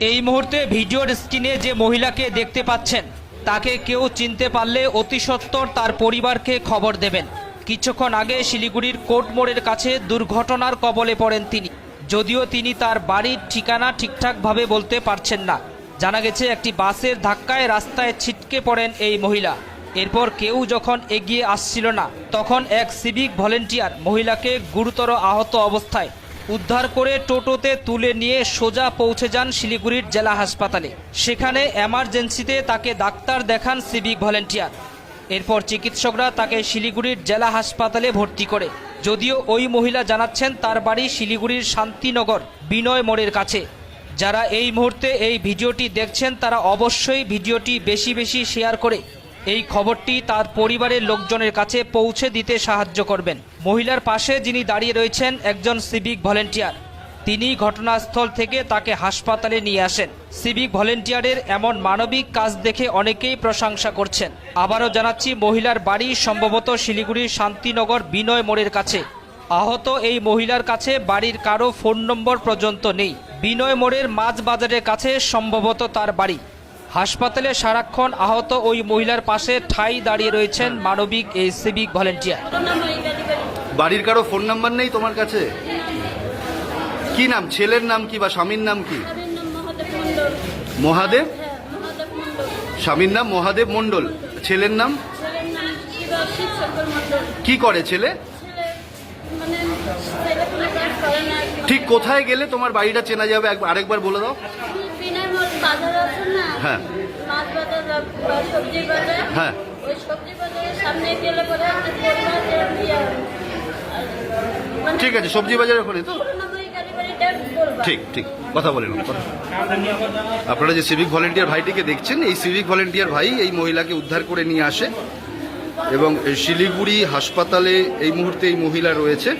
এই মুহূর্তে ভিডিওর স্ক্রিনে যে মহিলাকে দেখতে পাচ্ছেন, তাকে কেউ চিনতে পারলে অতি সত্বর তার পরিবারকে খবর দেবেন। কিছুক্ষণ আগে শিলিগুড়ির কোর্ট মোড়ের কাছে দুর্ঘটনার কবলে পড়েন তিনি। যদিও তিনি তার বাড়ির ঠিকানা ঠিকঠাকভাবে বলতে পারছেন না। জানা গেছে, একটি বাসের ধাক্কায় রাস্তায় ছিটকে পড়েন এই মহিলা। এরপর কেউ যখন এগিয়ে আসছিল না, তখন এক সিভিক ভলেন্টিয়ার মহিলাকে গুরুতর আহত অবস্থায় উদ্ধার করে টোটোতে তুলে নিয়ে সোজা পৌঁছে যান শিলিগুড়ির জেলা হাসপাতালে। সেখানে এমার্জেন্সিতে তাকে ডাক্তার দেখান সিভিক ভলেন্টিয়ার। এরপর চিকিৎসকরা তাকে শিলিগুড়ির জেলা হাসপাতালে ভর্তি করে। যদিও ওই মহিলা জানাচ্ছেন তার বাড়ি শিলিগুড়ির শান্তিনগর, বিনয় মোড়ের কাছে। যারা এই মুহূর্তে এই ভিডিওটি দেখছেন, তারা অবশ্যই ভিডিওটি বেশি বেশি শেয়ার করে এই খবরটি তার পরিবারের লোকজনের কাছে পৌঁছে দিতে সাহায্য করবেন। মহিলার পাশে যিনি দাঁড়িয়ে রয়েছেন একজন সিভিক ভলেন্টিয়ার। তিনি ঘটনাস্থল থেকে তাকে হাসপাতালে নিয়ে আসেন। সিভিক ভলেন্টিয়ারের এমন মানবিক কাজ দেখে অনেকেই প্রশংসা করছেন। আবারও জানাচ্ছি, মহিলার বাড়ি সম্ভবত শিলিগুড়ির শান্তিনগর বিনয় মোড়ের কাছে। আহত এই মহিলার কাছে বাড়ির কারও ফোন নম্বর পর্যন্ত নেই। বিনয় মোড়ের মাছ বাজারের কাছে সম্ভবত তার বাড়ি। হাসপাতালে সারাক্ষণ আহত ওই মহিলার পাশে ঠাই দাঁড়িয়ে রয়েছেন মানবিক এই সিভিক ভলেন্টিয়ার। বাড়ির কারও ফোন নাম্বার নেই তোমার কাছে? কি নাম? ছেলের নাম কি বা স্বামীর নাম কি? মহাদেব হ্যাঁ স্বামীর নাম মহাদেব মণ্ডল। ছেলের নাম? কি করে ছেলে? মানে। ঠিক কোথায় গেলে তোমার বাড়িটা চেনা যাবে? আরেকবার বলে দাও। হ্যাঁ। হ্যাঁ। ওই সবজি বাজারের সামনে গেলে পরে হচ্ছে পরিবার যে ইয়া, আর মানে ঠিক আছে, সবজি বাজারে ওখানে তো ঠিক ঠিক, কথা বলে। আপনারা যে সিভিক ভলেন্টিয়ার ভাইটিকে দেখছেন, এই সিভিক ভলেন্টিয়ার ভাই এই মহিলাকে উদ্ধার করে নিয়ে আসে এবং শিলিগুড়ি হাসপাতালে এই মুহূর্তে এই মহিলা রয়েছে